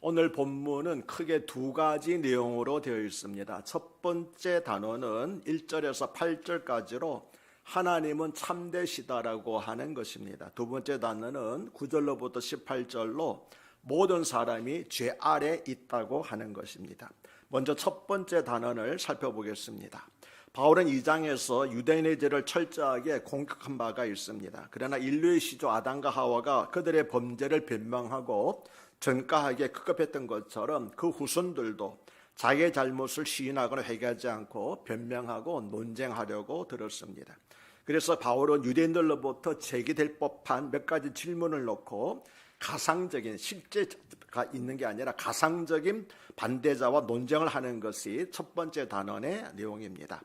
오늘 본문은 크게 두 가지 내용으로 되어 있습니다. 첫 번째 단어는 1절에서 8절까지로 하나님은 참되시다라고 하는 것입니다. 두 번째 단어는 9절로부터 18절로 모든 사람이 죄 아래 있다고 하는 것입니다. 먼저 첫 번째 단어를 살펴보겠습니다. 바울은 2장에서 유대인의 죄를 철저하게 공격한 바가 있습니다. 그러나 인류의 시조 아담과 하와가 그들의 범죄를 변명하고 전가하게 급급했던 것처럼 그 후손들도 자기의 잘못을 시인하거나 회개하지 않고 변명하고 논쟁하려고 들었습니다. 그래서 바울은 유대인들로부터 제기될 법한 몇 가지 질문을 놓고 가상적인 실제가 있는 게 아니라 가상적인 반대자와 논쟁을 하는 것이 첫 번째 단원의 내용입니다.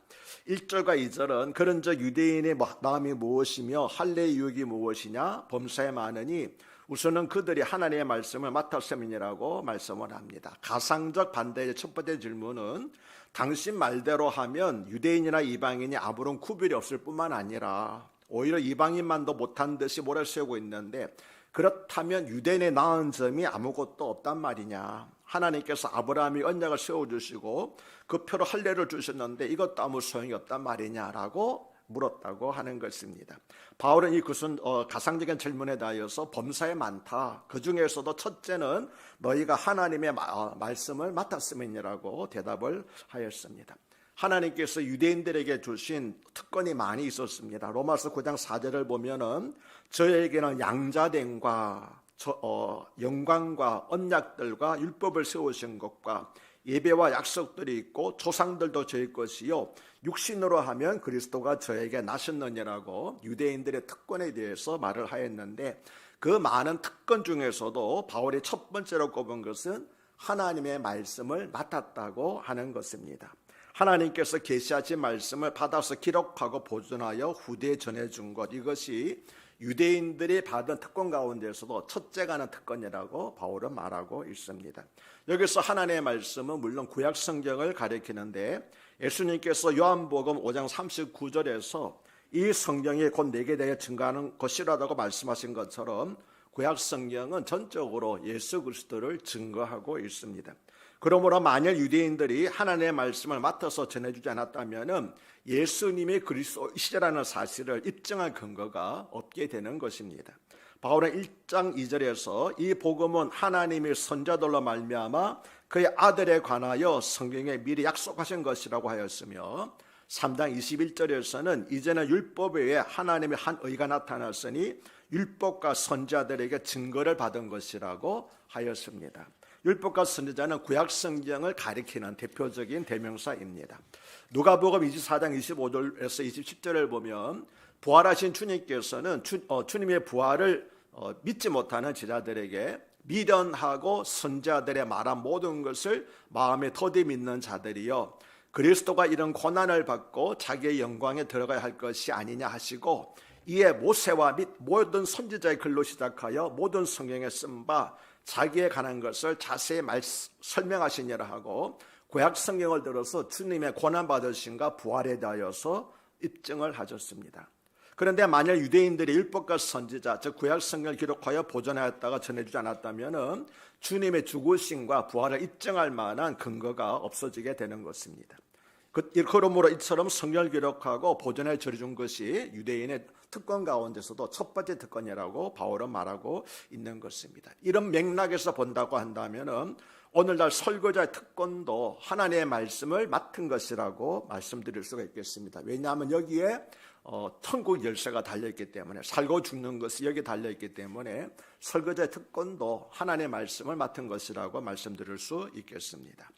1절과 2절은 그런저 유대인의 마음이 무엇이며 할례의 유익이 무엇이냐 범사에 많으니 우선은 그들이 하나님의 말씀을 맡았음이라고 말씀을 합니다. 가상적 반대의 첫 번째 질문은 당신 말대로 하면 유대인이나 이방인이 아무런 구별이 없을 뿐만 아니라 오히려 이방인만도 못한 듯이 몰아세우고 있는데 그렇다면 유대인의 나은 점이 아무것도 없단 말이냐. 하나님께서 아브라함이 언약을 세워주시고 그 표로 할례를 주셨는데 이것도 아무 소용이 없단 말이냐라고 물었다고 하는 것입니다. 바울은 이 그순 어, 가상적인 질문에 대하여서 범사에 많다. 그 중에서도 첫째는 너희가 하나님의 마, 어, 말씀을 맡았음이라고 대답을 하였습니다. 하나님께서 유대인들에게 주신 특권이 많이 있었습니다. 로마서 9장 4절을 보면은 저에게는 양자됨과 저, 어, 영광과 언약들과 율법을 세우신 것과 예배와 약속들이 있고 조상들도 저의 것이요 육신으로 하면 그리스도가 저에게 나셨느니라고 유대인들의 특권에 대해서 말을 하였는데 그 많은 특권 중에서도 바울이 첫 번째로 꼽은 것은 하나님의 말씀을 맡았다고 하는 것입니다. 하나님께서 계시하신 말씀을 받아서 기록하고 보존하여 후대에 전해준 것 이것이 유대인들이 받은 특권 가운데서도 첫째가 하는 특권이라고 바울은 말하고 있습니다. 여기서 하나님의 말씀은 물론 구약 성경을 가리키는데 예수님께서 요한복음 5장 39절에서 이 성경이 곧 내게 대해 증가하는 것이라고 말씀하신 것처럼 구약 성경은 전적으로 예수 그리스도를 증거하고 있습니다. 그러므로 만일 유대인들이 하나님의 말씀을 맡아서 전해주지 않았다면 예수님이 그리스도이시라는 사실을 입증할 근거가 없게 되는 것입니다. 바울은 1장 2절에서 이 복음은 하나님의 선자들로 말미암아 그의 아들에 관하여 성경에 미리 약속하신 것이라고 하였으며 3장 21절에서는 이제는 율법 외에 하나님의 한 의가 나타났으니 율법과 선자들에게 증거를 받은 것이라고 하였습니다. 율법과 선지자는 구약 성경을 가리키는 대표적인 대명사입니다. 누가복음 24장 25절에서 27절을 보면 부활하신 주님께서는 주, 어, 주님의 부활을 어, 믿지 못하는 제자들에게 미련하고 선자들의 말한 모든 것을 마음에 더디 믿는 자들이요 그리스도가 이런 고난을 받고 자기의 영광에 들어가야 할 것이 아니냐 하시고 이에 모세와 및 모든 선지자의 글로 시작하여 모든 성경에 쓴 바 자기에 관한 것을 자세히 말, 설명하시니라 하고 구약 성경을 들어서 주님의 고난 받으신가 부활에 대하여서 입증을 하셨습니다. 그런데 만약 유대인들이 율법과 선지자, 즉 구약 성경을 기록하여 보존하였다가 전해주지 않았다면 주님의 죽으심과 부활을 입증할 만한 근거가 없어지게 되는 것입니다. 그, 그러므로 이처럼 성경을 기록하고 보존해 전해준 것이 유대인의 특권 가운데서도 첫 번째 특권이라고 바울은 말하고 있는 것입니다. 이런 맥락에서 본다고 한다면 오늘날 설거자의 특권도 하나님의 말씀을 맡은 것이라고 말씀드릴 수가 있겠습니다. 왜냐하면 여기에 어, 천국 열쇠가 달려있기 때문에 살고 죽는 것이 여기 달려있기 때문에 설거자의 특권도 하나님의 말씀을 맡은 것이라고 말씀드릴 수 있겠습니다.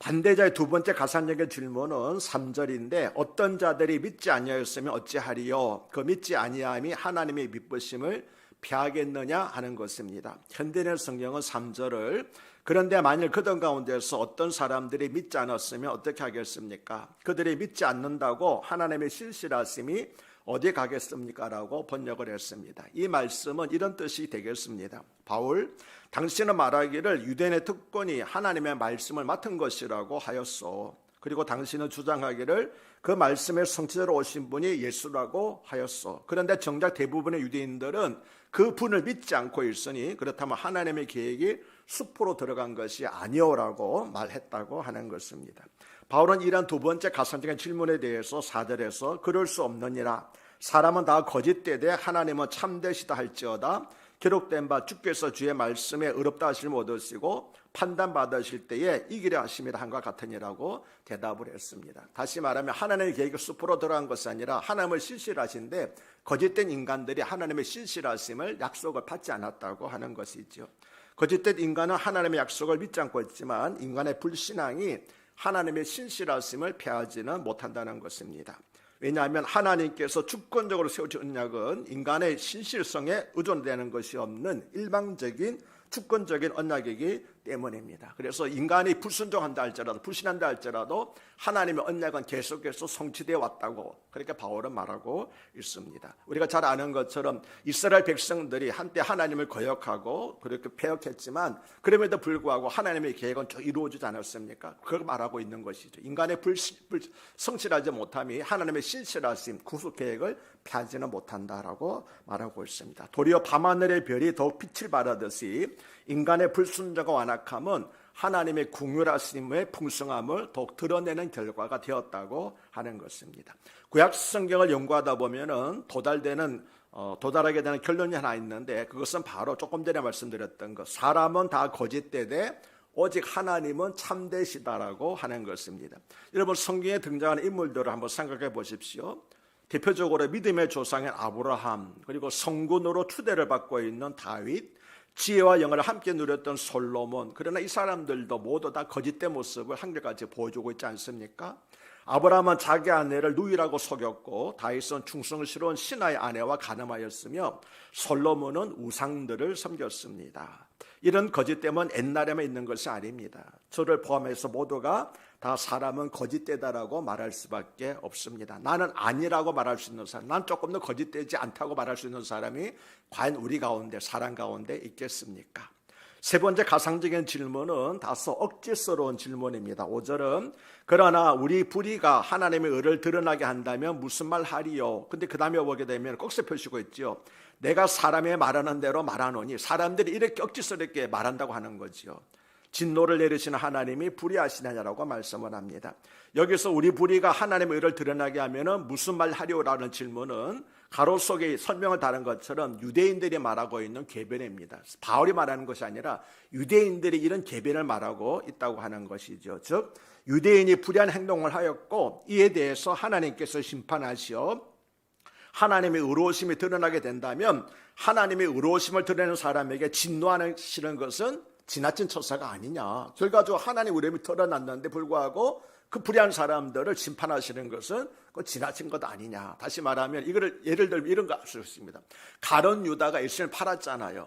반대자의 두 번째 가산적인 질문은 3절인데 어떤 자들이 믿지 아니하였으면 어찌하리요 그 믿지 아니함이 하나님의 믿으심을 피하겠느냐 하는 것입니다. 현대의 성경은 3절을 그런데 만일 그들 가운데서 어떤 사람들이 믿지 않았으면 어떻게 하겠습니까? 그들이 믿지 않는다고 하나님의 실실하심이 어디 가겠습니까? 라고 번역을 했습니다. 이 말씀은 이런 뜻이 되겠습니다. 바울, 당신은 말하기를 유대인의 특권이 하나님의 말씀을 맡은 것이라고 하였소. 그리고 당신은 주장하기를 그 말씀의 성취자로 오신 분이 예수라고 하였소. 그런데 정작 대부분의 유대인들은 그 분을 믿지 않고 있으니 그렇다면 하나님의 계획이 숲으로 들어간 것이 아니오라고 말했다고 하는 것입니다. 바울은 이러한 두 번째 가상적인 질문에 대해서 사절에서 그럴 수 없느니라 사람은 다 거짓되되 하나님은 참되시다 할지어다 기록된 바 주께서 주의 말씀에 의롭다 못 얻으시고 판단 받으실 때에 이기려 하심이라 한과 같으니라고 대답을 했습니다. 다시 말하면 하나님의 계획이 숲으로 들어간 것이 아니라 하나님을 신실하신데 거짓된 인간들이 하나님의 신실하심을 약속을 받지 않았다고 하는 것이죠. 거짓된 인간은 하나님의 약속을 믿지 않고 있지만 인간의 불신앙이 하나님의 신실하심을 패하지는 못한다는 것입니다. 왜냐하면 하나님께서 주권적으로 세우신 언약은 인간의 신실성에 의존되는 것이 없는 일방적인 주권적인 언약이기 때문입니다. 그래서 인간이 불순종한다 할지라도 불신한다 할지라도 하나님의 언약은 계속해서 성취되어 왔다고 그렇게 바울은 말하고 있습니다. 우리가 잘 아는 것처럼 이스라엘 백성들이 한때 하나님을 거역하고 그렇게 폐역했지만 그럼에도 불구하고 하나님의 계획은 쭉 이루어지지 않았습니까? 그걸 말하고 있는 것이죠. 인간의 불신, 불, 성실하지 못함이 하나님의 신실하심 구속 계획을 펴지는 못한다라고 말하고 있습니다. 도리어 밤하늘의 별이 더욱 빛을 발하듯이 인간의 불순종과 완악함은 하나님의 궁율하심의 풍성함을 더욱 드러내는 결과가 되었다고 하는 것입니다. 구약 성경을 연구하다 보면은 도달되는 어, 도달하게 되는 결론이 하나 있는데 그것은 바로 조금 전에 말씀드렸던 것. 사람은 다 거짓되되 오직 하나님은 참되시다라고 하는 것입니다. 여러분 성경에 등장하는 인물들을 한번 생각해 보십시오. 대표적으로 믿음의 조상인 아브라함 그리고 성군으로 추대를 받고 있는 다윗 지혜와 영을 함께 누렸던 솔로몬 그러나 이 사람들도 모두 다 거짓된 모습을 한결같이 보여주고 있지 않습니까? 아브라함은 자기 아내를 누이라고 속였고 다윗은 충성스러운 신하의 아내와 가늠하였으며 솔로몬은 우상들을 섬겼습니다. 이런 거짓됨은 옛날에만 있는 것이 아닙니다. 저를 포함해서 모두가 다 사람은 거짓되다라고 말할 수밖에 없습니다. 나는 아니라고 말할 수 있는 사람, 난 조금 더 거짓되지 않다고 말할 수 있는 사람이 과연 우리 가운데, 사람 가운데 있겠습니까? 세 번째 가상적인 질문은 다소 억지스러운 질문입니다. 5절은 그러나 우리 불의가 하나님의 의를 드러나게 한다면 무슨 말 하리요? 근데 그 다음에 보게 되면 꼭세 표시고 있죠. 내가 사람의 말하는 대로 말하노니 사람들이 이렇게 억지스럽게 말한다고 하는 거지요. 진노를 내리시는 하나님이 불의하시느냐라고 말씀을 합니다. 여기서 우리 불의가 하나님의 의를 드러나게 하면은 무슨 말 하리오라는 질문은 가로 속에 설명을 다른 것처럼 유대인들이 말하고 있는 개변입니다. 바울이 말하는 것이 아니라 유대인들이 이런 개변을 말하고 있다고 하는 것이죠. 즉 유대인이 불의한 행동을 하였고 이에 대해서 하나님께서 심판하시어 하나님의 의로우심이 드러나게 된다면 하나님의 의로우심을 드러내는 사람에게 진노하시는 것은 지나친 처사가 아니냐. 결과적으로 하나님 의로움이 드러났는데 불구하고 그 불의한 사람들을 심판하시는 것은 그 지나친 것 아니냐. 다시 말하면 이거를 예를 들면 이런 거 알 수 있습니다. 가론 유다가 예수님을 팔았잖아요.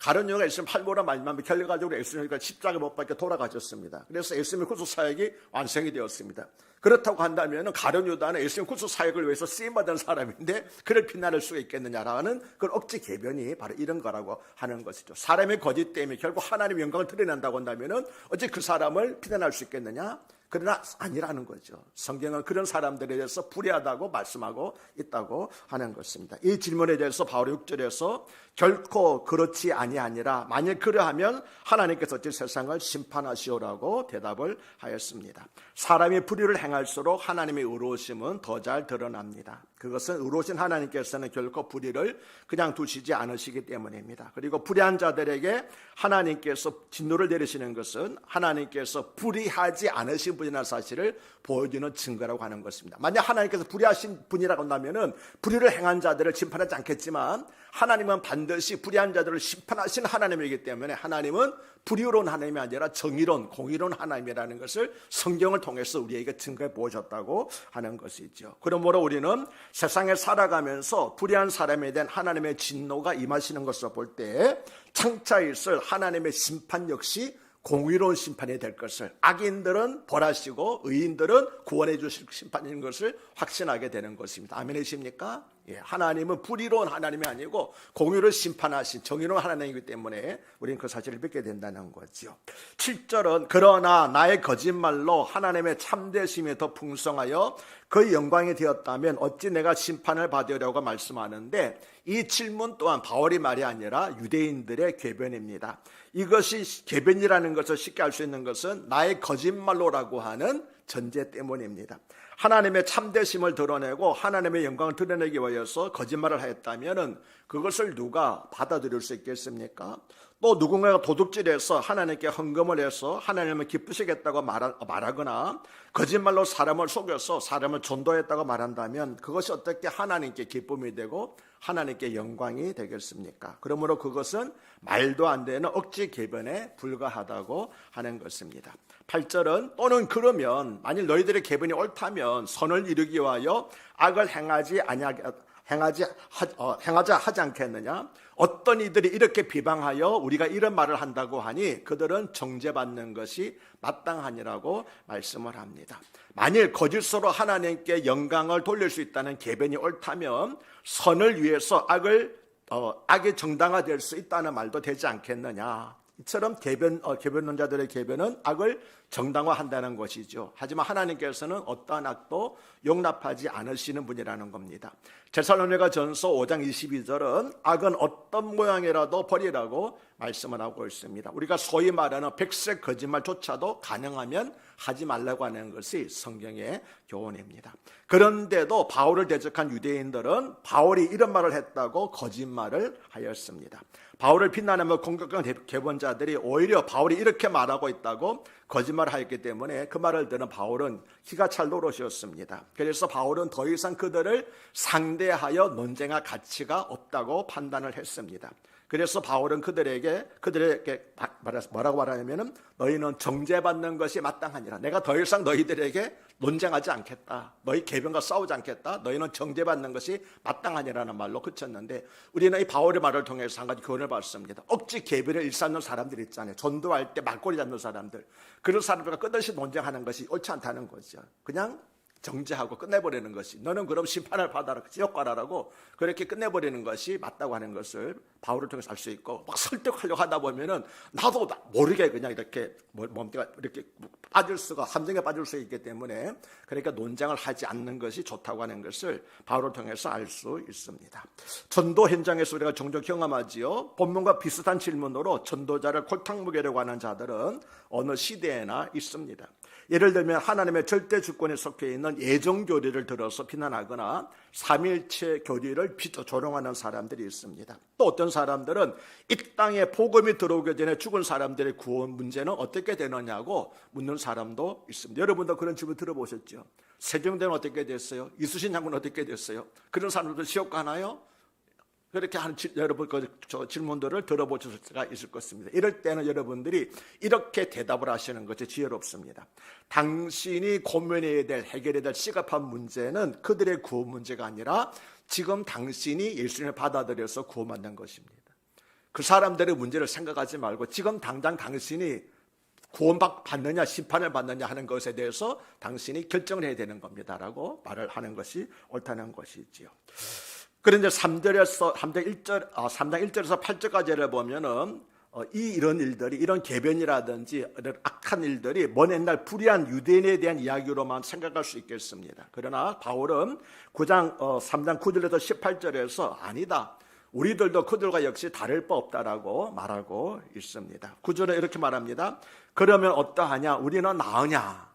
가론 유다가 예수님 팔보라 말만 결과적으로 예수님과 십자가 못 박혀 돌아가셨습니다. 그래서 예수님의 구속 사역이 완성이 되었습니다. 그렇다고 한다면 가론 유다는 예수님 구속 사역을 위해서 쓰임받은 사람인데 그를 비난할 수가 있겠느냐라는 그런 억지 개변이 바로 이런 거라고 하는 것이죠. 사람의 거짓 때문에 결국 하나님의 영광을 드러낸다고 한다면 어째 그 사람을 비난할 수 있겠느냐? 그러나 아니라는 거죠. 성경은 그런 사람들에 대해서 불의하다고 말씀하고 있다고 하는 것입니다. 이 질문에 대해서 바울이 6절에서 결코 그렇지 아니하니라 만일 그러하면 하나님께서 어찌 세상을 심판하시오라고 대답을 하였습니다. 사람이 불의를 행할수록 하나님의 의로우심은 더 잘 드러납니다. 그것은 의로우신 하나님께서는 결코 불의를 그냥 두시지 않으시기 때문입니다. 그리고 불의한 자들에게 하나님께서 진노를 내리시는 것은 하나님께서 불의하지 않으신 분이라는 사실을 보여주는 증거라고 하는 것입니다. 만약 하나님께서 불의하신 분이라고 한다면은 불의를 행한 자들을 심판하지 않겠지만 하나님은 반드시 불의한 자들을 심판하신 하나님이기 때문에 하나님은 불의로운 하나님이 아니라 정의로운 공의로운 하나님이라는 것을 성경을 통해서 우리에게 증거해 보여줬다고 하는 것이죠. 그러므로 우리는 세상에 살아가면서 불의한 사람에 대한 하나님의 진노가 임하시는 것을 볼 때 창차 있을 하나님의 심판 역시 공의로운 심판이 될 것을 악인들은 벌하시고 의인들은 구원해 주실 심판인 것을 확신하게 되는 것입니다. 아멘이십니까? 예, 하나님은 불의로운 하나님이 아니고 공의를 심판하신 정의로운 하나님이기 때문에 우리는 그 사실을 믿게 된다는 거죠. 7절은 그러나 나의 거짓말로 하나님의 참되심이 더 풍성하여 그 영광이 되었다면 어찌 내가 심판을 받으려고 말씀하는데 이 질문 또한 바울이 말이 아니라 유대인들의 궤변입니다. 이것이 궤변이라는 것을 쉽게 알 수 있는 것은 나의 거짓말로라고 하는 전제 때문입니다. 하나님의 참되심을 드러내고 하나님의 영광을 드러내기 위해서 거짓말을 하였다면 그것을 누가 받아들일 수 있겠습니까? 또 누군가가 도둑질해서 하나님께 헌금을 해서 하나님을 기쁘시겠다고 말하 거나 거짓말로 사람을 속여서 사람을 전도했다고 말한다면 그것이 어떻게 하나님께 기쁨이 되고 하나님께 영광이 되겠습니까? 그러므로 그것은 말도 안 되는 억지 개변에 불과하다고 하는 것입니다. 8절은 또는 그러면 만일 너희들의 개변이 옳다면 선을 이루기 위하여 악을 행하지 아니하게 행하지 하, 어, 행하자 하지 않겠느냐? 어떤 이들이 이렇게 비방하여 우리가 이런 말을 한다고 하니 그들은 정죄받는 것이 마땅하니라고 말씀을 합니다. 만일 거짓으로 하나님께 영광을 돌릴 수 있다는 계변이 옳다면 선을 위해서 악을 어, 악이 정당화될 수 있다는 말도 되지 않겠느냐? 이처럼 개변 어, 개변론자들의 개변은 악을 정당화한다는 것이죠. 하지만 하나님께서는 어떠한 악도 용납하지 않으시는 분이라는 겁니다. 제살로니가 전서 5장 22절은 악은 어떤 모양이라도 버리라고 말씀을 하고 있습니다. 우리가 소위 말하는 백색 거짓말조차도 가능하면 하지 말라고 하는 것이 성경의 교훈입니다. 그런데도 바울을 대적한 유대인들은 바울이 이런 말을 했다고 거짓말을 하였습니다. 바울을 비난하며 공격한 개본자들이 오히려 바울이 이렇게 말하고 있다고 거짓말을 하였기 때문에 그 말을 듣는 바울은 키가 찰 노릇이었습니다. 그래서 바울은 더 이상 그들을 상대하여 논쟁할 가치가 없다고 판단을 했습니다. 그래서 바울은 그들에게 그들에게 뭐라고 말하냐면은 너희는 정죄받는 것이 마땅하니라. 내가 더 이상 너희들에게 논쟁하지 않겠다. 너희 개변과 싸우지 않겠다. 너희는 정죄받는 것이 마땅하니라는 말로 그쳤는데 우리는 이 바울의 말을 통해서 한 가지 교훈을 받습니다. 억지 개변을 일삼는 사람들 있잖아요. 전도할 때 막걸리 잡는 사람들. 그런 사람들과 끝없이 논쟁하는 것이 옳지 않다는 거죠. 그냥 정죄하고 끝내버리는 것이 너는 그럼 심판을 받아라 지옥 가라라고 그렇게 끝내버리는 것이 맞다고 하는 것을 바울을 통해서 알 수 있고 막 설득하려고 하다 보면은 나도 모르게 그냥 이렇게 몸뚱가 이렇게 빠질 수가 함정에 빠질 수 있기 때문에 그러니까 논쟁을 하지 않는 것이 좋다고 하는 것을 바울을 통해서 알 수 있습니다. 전도 현장에서 우리가 종종 경험하지요. 본문과 비슷한 질문으로 전도자를 골탕 먹이려고 하는 자들은 어느 시대에나 있습니다. 예를 들면 하나님의 절대 주권에 속해 있는 예정 교리를 들어서 비난하거나 삼일체 교리를 조롱하는 사람들이 있습니다. 또 어떤 사람들은 이 땅에 복음이 들어오기 전에 죽은 사람들의 구원 문제는 어떻게 되느냐고 묻는 사람도 있습니다. 여러분도 그런 질문 들어보셨죠? 세종대는 어떻게 됐어요? 이수신 장군 어떻게 됐어요? 그런 사람들 지옥 가나요? 그렇게 하는 여러분 그 질문들을 들어보실 수가 있을 것입니다. 이럴 때는 여러분들이 이렇게 대답을 하시는 것이 지혜롭습니다. 당신이 고민해야 될 해결해야 될 시급한 문제는 그들의 구원 문제가 아니라 지금 당신이 예수님을 받아들여서 구원받는 것입니다. 그 사람들의 문제를 생각하지 말고 지금 당장 당신이 구원받느냐 심판을 받느냐 하는 것에 대해서 당신이 결정을 해야 되는 겁니다라고 말을 하는 것이 옳다는 것이지요. 그런데 3절에서 3장 1절 아, 3장 1절에서 8절까지를 보면은 어, 이 이런 일들이 이런 개변이라든지 이런 악한 일들이 먼 옛날 불의한 유대인에 대한 이야기로만 생각할 수 있겠습니다. 그러나 바울은 9장 어, 3장 9절에서 18절에서 아니다. 우리들도 그들과 역시 다를 바 없다라고 말하고 있습니다. 9절에 이렇게 말합니다. 그러면 어떠하냐? 우리는 나으냐?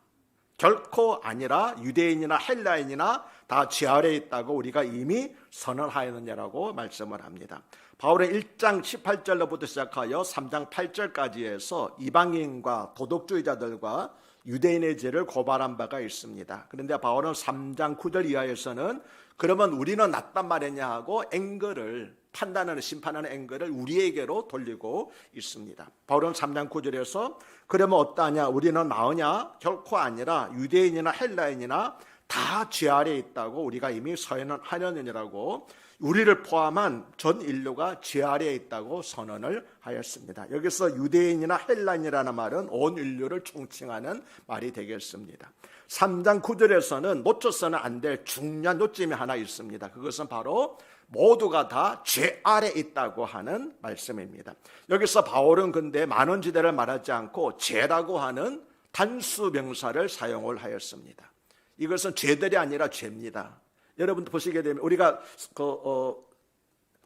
결코 아니라 유대인이나 헬라인이나 다쥐 아래 있다고 우리가 이미 선언하였느냐라고 말씀을 합니다. 바울의 1장 18절로부터 시작하여 3장 8절까지 해서 이방인과 도덕주의자들과 유대인의 죄를 고발한 바가 있습니다. 그런데 바울은 3장 9절 이하에서는 그러면 우리는 낫단 말이냐 하고 앵글을 판단하는 심판하는 앵글을 우리에게로 돌리고 있습니다. 바울은 3장 9절에서 그러면 어떠하냐 우리는 나으냐 결코 아니라 유대인이나 헬라인이나 다 죄 아래 있다고 우리가 이미 선언하였느니라고 우리를 포함한 전 인류가 죄 아래에 있다고 선언을 하였습니다. 여기서 유대인이나 헬란이라는 말은 온 인류를 총칭하는 말이 되겠습니다. 3장 9절에서는 놓쳐서는 안 될 중요한 요점이 하나 있습니다. 그것은 바로 모두가 다 죄 아래 있다고 하는 말씀입니다. 여기서 바울은 근데 만원지대를 말하지 않고 죄라고 하는 단수 명사를 사용을 하였습니다. 이것은 죄들이 아니라 죄입니다. 여러분도 보시게 되면 우리가 그 어,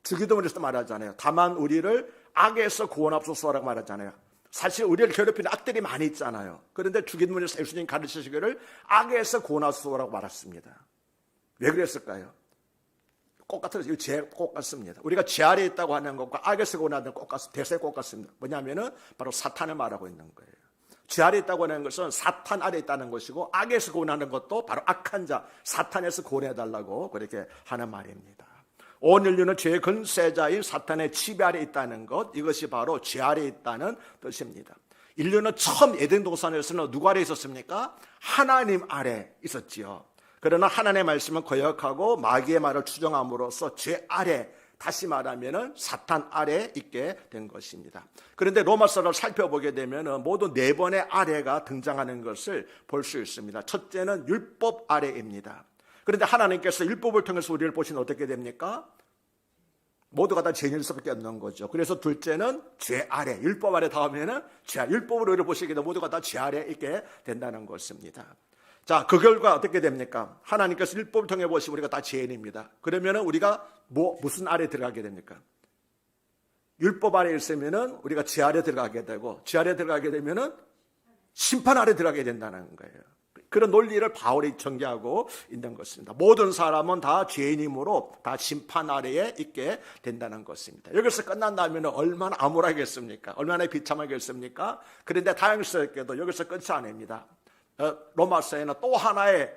주기도문에서 말하잖아요. 다만 우리를 악에서 구원하소서라고 말하잖아요. 사실 우리를 괴롭히는 악들이 많이 있잖아요. 그런데 주기도문에서 예수님 가르치시기를 악에서 구원하소서라고 말했습니다. 왜 그랬을까요? 똑같은 죄꼭 같습니다. 우리가 죄 아래 있다고 하는 것과 악에서 구원하는 것 같, 대세 꼭 같습니다. 뭐냐면은 바로 사탄을 말하고 있는 거예요. 죄 아래 있다고 하는 것은 사탄 아래 있다는 것이고 악에서 구원하는 것도 바로 악한 자 사탄에서 구원해 달라고 그렇게 하는 말입니다. 온 인류는 죄의 근세자인 사탄의 지배 아래 있다는 것 이것이 바로 죄 아래 있다는 뜻입니다. 인류는 처음 에덴 동산에서는 누구 아래 있었습니까? 하나님 아래 있었지요. 그러나 하나님의 말씀을 거역하고 마귀의 말을 추정함으로써 죄 아래 다시 말하면은 사탄 아래 있게 된 것입니다. 그런데 로마서를 살펴보게 되면은 모두 네 번의 아래가 등장하는 것을 볼 수 있습니다. 첫째는 율법 아래입니다. 그런데 하나님께서 율법을 통해서 우리를 보시면 어떻게 됩니까? 모두가 다 수밖에 없는 거죠. 그래서 둘째는 죄 아래, 율법 아래 다음에는 죄 율법으로 우리를 되면 모두가 다 죄 아래 있게 된다는 것입니다. 자, 그 결과 어떻게 됩니까? 하나님께서 율법을 통해 보시면 우리가 다 죄인입니다. 그러면은 우리가 뭐, 무슨 아래 들어가게 됩니까? 율법 아래 있으면은 우리가 죄 아래 들어가게 되고, 죄 아래 들어가게 되면은 심판 아래 들어가게 된다는 거예요. 그런 논리를 바울이 전개하고 있는 것입니다. 모든 사람은 다 죄인이므로 다 심판 아래에 있게 된다는 것입니다. 여기서 끝난다면 얼마나 암울하겠습니까? 얼마나 비참하겠습니까? 그런데 다행스럽게도 여기서 끝이 아닙니다. 어, 로마서에는 또 하나의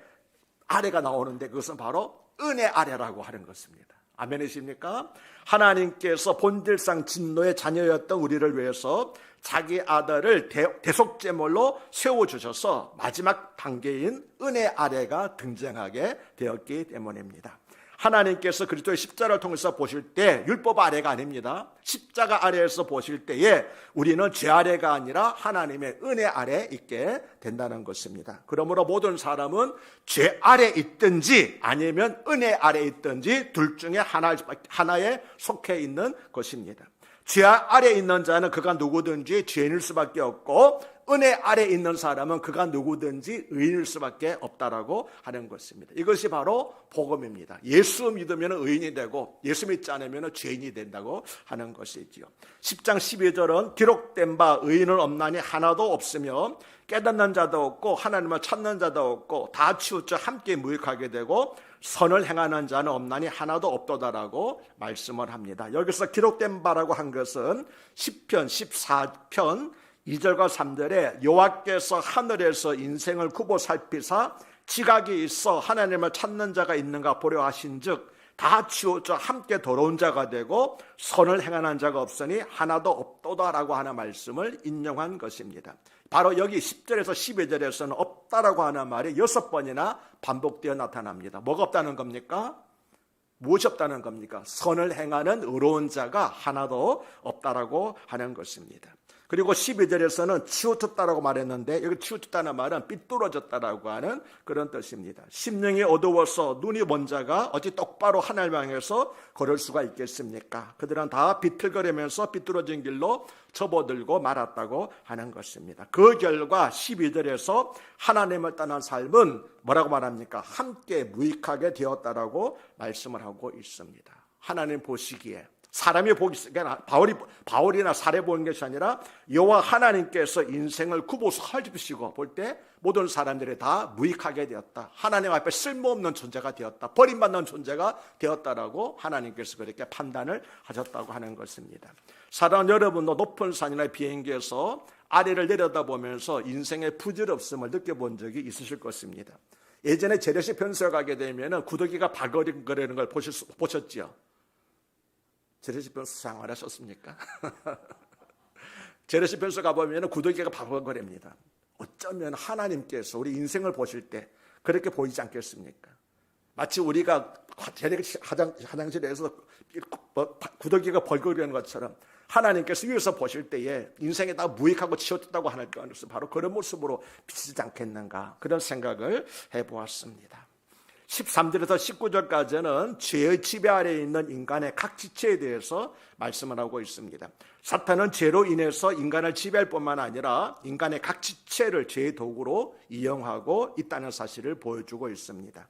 아래가 나오는데 그것은 바로 은혜 아래라고 하는 것입니다. 아멘이십니까? 하나님께서 본질상 진노의 자녀였던 우리를 위해서 자기 아들을 대, 속제물로 세워주셔서 마지막 단계인 은혜 아래가 등장하게 되었기 때문입니다. 하나님께서 그리스도의 십자가를 통해서 보실 때 율법 아래가 아닙니다. 십자가 아래에서 보실 때에 우리는 죄 아래가 아니라 하나님의 은혜 아래 있게 된다는 것입니다. 그러므로 모든 사람은 죄 아래 있든지 아니면 은혜 아래 있든지 둘 중에 하나, 하나에 속해 있는 것입니다. 죄 아래 있는 자는 그가 누구든지 죄인일 수밖에 없고 은혜 아래 있는 사람은 그가 누구든지 의인일 수밖에 없다라고 하는 것입니다. 이것이 바로 복음입니다. 예수 믿으면 의인이 되고 예수 믿지 않으면 죄인이 된다고 하는 것이지요. 10장 12절은 기록된 바 의인은 없나니 하나도 없으며 깨닫는 자도 없고 하나님을 찾는 자도 없고 다 치우쳐 함께 무익하게 되고 선을 행하는 자는 없나니 하나도 없도다라고 말씀을 합니다. 여기서 기록된 바라고 한 것은 10편 14편 2절과 3절에 여호와께서 하늘에서 인생을 구보 살피사 지각이 있어 하나님을 찾는 자가 있는가 보려 하신즉 다 치우쳐 함께 더러운 자가 되고 선을 행하는 자가 없으니 하나도 없도다라고 하는 말씀을 인용한 것입니다. 바로 여기 10절에서 12절에서는 없다라고 하는 말이 여섯 번이나 반복되어 나타납니다. 뭐가 없다는 겁니까? 무엇이 없다는 겁니까? 선을 행하는 의로운 자가 하나도 없다라고 하는 것입니다. 그리고 12절에서는 치우쳤다라고 말했는데 여기 치우쳤다는 말은 삐뚤어졌다라고 하는 그런 뜻입니다. 심령이 어두워서 눈이 먼 자가 어찌 똑바로 향해서 걸을 수가 있겠습니까? 그들은 다 비틀거리면서 삐뚤어진 길로 접어들고 말았다고 하는 것입니다. 그 결과 12절에서 하나님을 떠난 삶은 뭐라고 말합니까? 함께 무익하게 되었다라고 말씀을 하고 있습니다. 하나님 보시기에 사람이 보기 그러니까 바울이 바울이나 사례 보는 것이 아니라 여호와 하나님께서 인생을 구보서 헐집으시고 볼 때 모든 사람들이 다 무익하게 되었다. 하나님 앞에 쓸모없는 존재가 되었다. 버림받는 존재가 되었다라고 하나님께서 그렇게 판단을 하셨다고 하는 것입니다. 사랑 여러분도 높은 산이나 비행기에서 아래를 내려다보면서 인생의 부질없음을 느껴본 적이 있으실 것입니다. 예전에 재래식 편서 가게 되면 구더기가 바거리거리는 걸 보셨, 보셨지요. 제레시 변수 생활하셨습니까? 제레시 변수 가보면 구더기가 바글거립니다. 어쩌면 하나님께서 우리 인생을 보실 때 그렇게 보이지 않겠습니까? 마치 우리가 화장, 화장실에서 뭐 구더기가 벌거리는 것처럼 하나님께서 위에서 보실 때에 인생에 다 무익하고 치우쳤다고 하는 것은 바로 그런 모습으로 비치지 않겠는가 그런 생각을 해보았습니다. 13절에서 19절까지는 죄의 지배 아래에 있는 인간의 각 지체에 대해서 말씀을 하고 있습니다. 사탄은 죄로 인해서 인간을 지배할 뿐만 아니라 인간의 각 지체를 죄의 도구로 이용하고 있다는 사실을 보여주고 있습니다.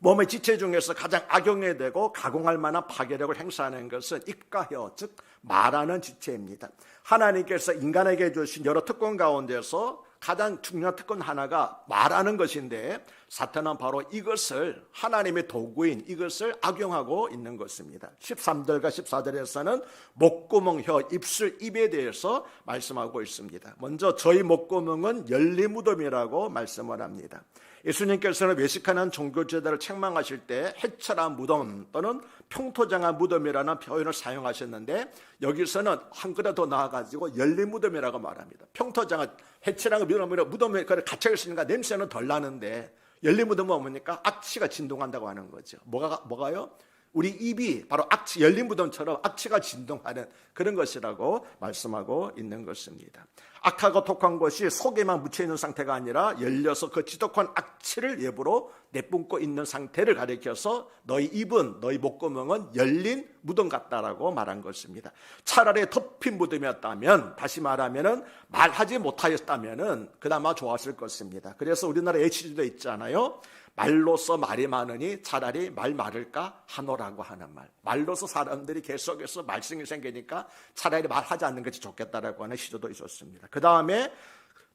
몸의 지체 중에서 가장 악용해되고 가공할 만한 파괴력을 행사하는 것은 입과 혀, 즉 말하는 지체입니다. 하나님께서 인간에게 주신 여러 특권 가운데서 가장 중요한 특권 하나가 말하는 것인데 사탄은 바로 이것을 하나님의 도구인 이것을 악용하고 있는 것입니다. 13절과 14절에서는 목구멍, 혀, 입술, 입에 대해서 말씀하고 있습니다. 먼저 저희 목구멍은 열리무덤이라고 말씀을 합니다. 예수님께서는 외식하는 종교제도를 책망하실 때 해처한 무덤 또는 평토장한 무덤이라는 표현을 사용하셨는데 여기서는 한 그릇 더 나아가지고 열린 무덤이라고 말합니다. 평토장한 해처한 무덤이라 무덤에 갇혀 있으니까 냄새는 덜 나는데 열린 무덤은 뭡니까? 악취가 진동한다고 하는 거죠. 뭐가 뭐가요? 우리 입이 바로 악취 열린 무덤처럼 악취가 진동하는 그런 것이라고 말씀하고 있는 것입니다. 악하고 독한 것이 속에만 묻혀 있는 상태가 아니라 열려서 그 지독한 악취를 예부로 내뿜고 있는 상태를 가리켜서 너희 입은 너희 목구멍은 열린 무덤 같다라고 말한 것입니다. 차라리 덮인 무덤이었다면 다시 말하면은 말하지 못하였다면은 그나마 좋았을 것입니다. 그래서 우리나라 HG도 있잖아요. 말로서 말이 많으니 차라리 말 많을까 하노라고 하는 말. 말로서 사람들이 계속해서 말썽이 생기니까 차라리 말하지 않는 것이 좋겠다라고 하는 시도도 있었습니다. 그 다음에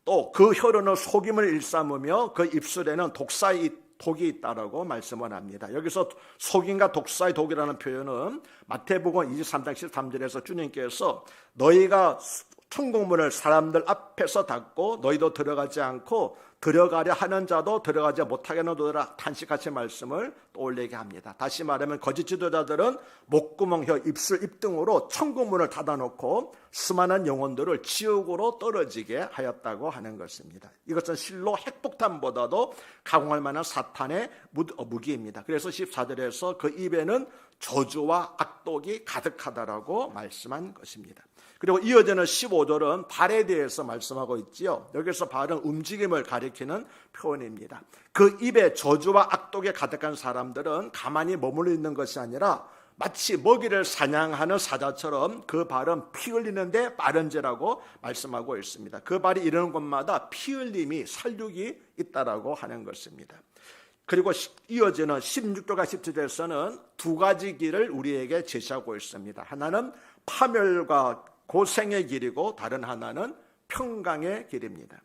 또 그 혀로는 속임을 일삼으며 그 입술에는 독사의 독이 있다라고 말씀을 합니다. 여기서 속임과 독사의 독이라는 표현은 마태복음 23장 13절에서 주님께서 너희가 천국문을 사람들 앞에서 닫고 너희도 들어가지 않고 들어가려 하는 자도 들어가지 못하게 하노라 탄식같이 말씀을 떠올리게 합니다. 다시 말하면 거짓 지도자들은 목구멍, 혀, 입술, 입 등으로 천국문을 닫아놓고 수많은 영혼들을 지옥으로 떨어지게 하였다고 하는 것입니다. 이것은 실로 핵폭탄보다도 가공할 만한 사탄의 어, 무기입니다. 그래서 14절에서 그 입에는 저주와 악독이 가득하다라고 말씀한 것입니다. 그리고 이어지는 15절은 발에 대해서 말씀하고 있지요. 여기서 발은 움직임을 가리키는 표현입니다. 그 입에 저주와 악독에 가득한 사람들은 가만히 머물러 있는 것이 아니라 마치 먹이를 사냥하는 사자처럼 그 발은 피 흘리는데 빠른지라고 말씀하고 있습니다. 그 발이 이르는 곳마다 피 흘림이 살육이 있다라고 하는 것입니다. 그리고 이어지는 16절과 17절에서는 두 가지 길을 우리에게 제시하고 있습니다. 하나는 파멸과 고생의 길이고 다른 하나는 평강의 길입니다.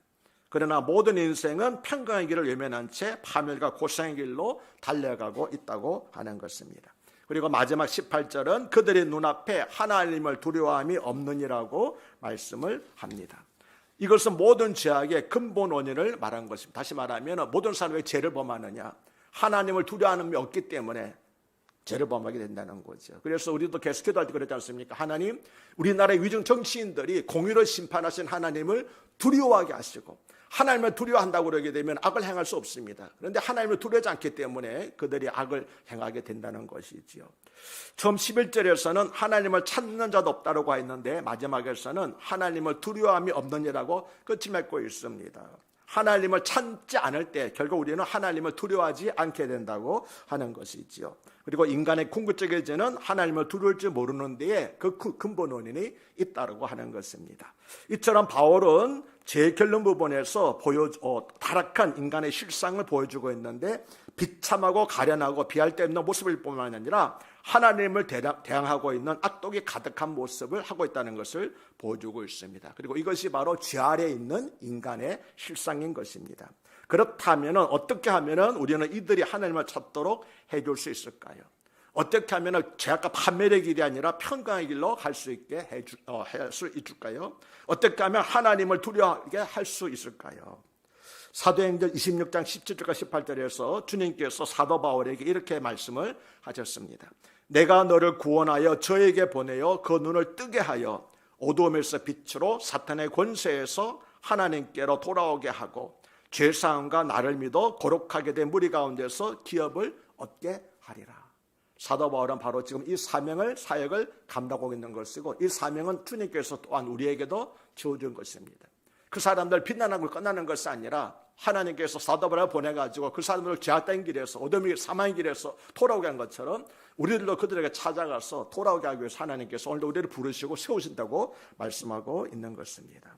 그러나 모든 인생은 평강의 길을 외면한 채 파멸과 고생의 길로 달려가고 있다고 하는 것입니다. 그리고 마지막 18절은 그들의 눈앞에 하나님을 두려워함이 없느니라고 말씀을 합니다. 이것은 모든 죄악의 근본 원인을 말한 것입니다. 다시 말하면 모든 사람이 죄를 범하느냐? 하나님을 두려워하는 게 없기 때문에 죄를 범하게 된다는 거죠. 그래서 우리도 계속 기도할 때 그러지 않습니까? 하나님, 우리나라의 위중 정치인들이 공의를 심판하신 하나님을 두려워하게 하시고 하나님을 두려워한다고 그러게 되면 악을 행할 수 없습니다. 그런데 하나님을 두려워하지 않기 때문에 그들이 악을 행하게 된다는 것이지요. 처음 11절에서는 하나님을 찾는 자도 없다고 했는데 마지막에서는 하나님을 두려워함이 없느니라고 끝이 맺고 있습니다. 하나님을 찾지 않을 때 결국 우리는 하나님을 두려워하지 않게 된다고 하는 것이지요. 그리고 인간의 궁극적이지는 하나님을 두려울 줄 모르는 데에 그 근본 원인이 있다고 하는 것입니다. 이처럼 바울은 제 결론 부분에서 보여 어, 타락한 인간의 실상을 보여주고 있는데 비참하고 가련하고 비할 데 없는 모습일 뿐만 아니라 하나님을 대항하고 있는 악독이 가득한 모습을 하고 있다는 것을 보여주고 있습니다. 그리고 이것이 바로 지 아래에 있는 인간의 실상인 것입니다. 그렇다면 어떻게 하면 우리는 이들이 하나님을 찾도록 해줄 수 있을까요? 어떻게 하면 죄악과 판매의 길이 아니라 평강의 길로 갈 수 있게 해주, 어, 있을까요? 어떻게 하면 하나님을 두려워하게 할 수 있을까요? 사도행전 26장 17절과 18절에서 주님께서 사도 바울에게 이렇게 말씀을 하셨습니다. 내가 너를 구원하여 저에게 보내어 그 눈을 뜨게 하여 어두움에서 빛으로 사탄의 권세에서 하나님께로 돌아오게 하고 죄사함과 나를 믿어 거룩하게 된 무리 가운데서 기업을 얻게 하리라. 사도 바울은 바로 지금 이 사명을 사역을 감당하고 있는 것이고 이 사명은 주님께서 또한 우리에게도 주어준 것입니다. 그 사람들 빛나는 끝나는 것이 아니라 하나님께서 사도 바울을 보내가지고 그 사람들을 죄악된 길에서 어둠의 사망의 길에서 돌아오게 한 것처럼 우리들도 그들에게 찾아가서 돌아오게 하기 위해서 하나님께서 오늘도 우리를 부르시고 세우신다고 말씀하고 있는 것입니다.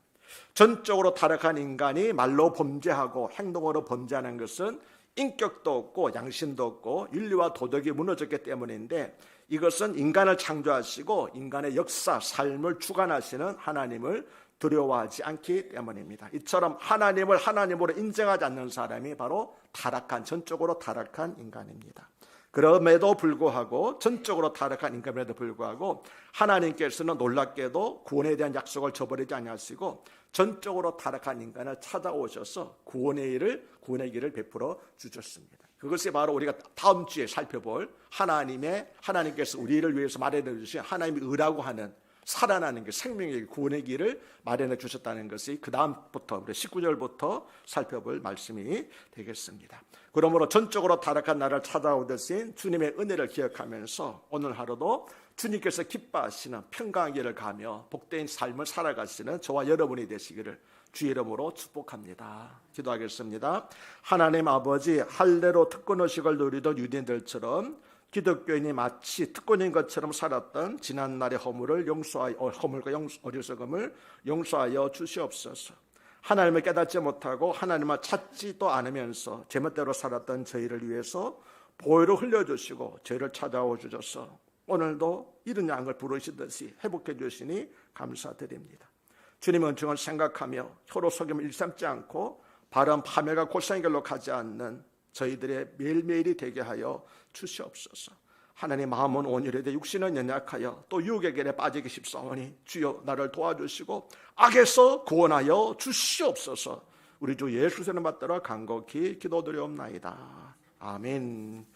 전적으로 타락한 인간이 말로 범죄하고 행동으로 범죄하는 것은 인격도 없고 양심도 없고 윤리와 도덕이 무너졌기 때문인데 이것은 인간을 창조하시고 인간의 역사, 삶을 주관하시는 하나님을 두려워하지 않기 때문입니다. 이처럼 하나님을 하나님으로 인정하지 않는 사람이 바로 타락한 전적으로 타락한 인간입니다. 그럼에도 불구하고 전적으로 타락한 인간임에도 불구하고 하나님께서는 놀랍게도 구원에 대한 약속을 저버리지 아니하시고 전적으로 타락한 인간을 찾아오셔서 구원의 일을 구원의 길을 베풀어 주셨습니다. 그것이 바로 우리가 다음 주에 살펴볼 하나님의 하나님께서 우리를 위해서 마련해 주신 하나님의 의라고 하는 살아나는 게 생명의 구원의 길을 마련해 주셨다는 것이 그 다음부터 우리 19절부터 살펴볼 말씀이 되겠습니다. 그러므로 전적으로 타락한 나를 찾아오듯이 주님의 은혜를 기억하면서 오늘 하루도 주님께서 기뻐하시는 평강의 길을 가며 복된 삶을 살아가시는 저와 여러분이 되시기를 주 이름으로 축복합니다. 기도하겠습니다. 하나님 아버지 할례로 특권 의식을 누리던 유대인들처럼 기독교인이 마치 특권인 것처럼 살았던 지난날의 허물을 용서하여 어, 허물과 어리석음을 용서하여 주시옵소서. 하나님을 깨닫지 못하고 하나님을 찾지도 않으면서 제멋대로 살았던 저희를 위해서 보혈을 흘려주시고 저희를 찾아오 주셔서 오늘도 이런 양을 부르시듯이 회복해 주시니 감사드립니다. 주님은 중을 생각하며 혀로 속임을 일삼지 않고 바른 파멸과 골상의 길로 가지 않는 저희들의 매일매일이 되게 하여 주시옵소서. 하나님 마음은 온유하되 육신은 연약하여 또 유혹의 길에 빠지기 쉽사오니 주여 나를 도와주시고 악에서 구원하여 주시옵소서. 우리 주 예수님을 받들어 간곡히 기도드리옵나이다. 아멘.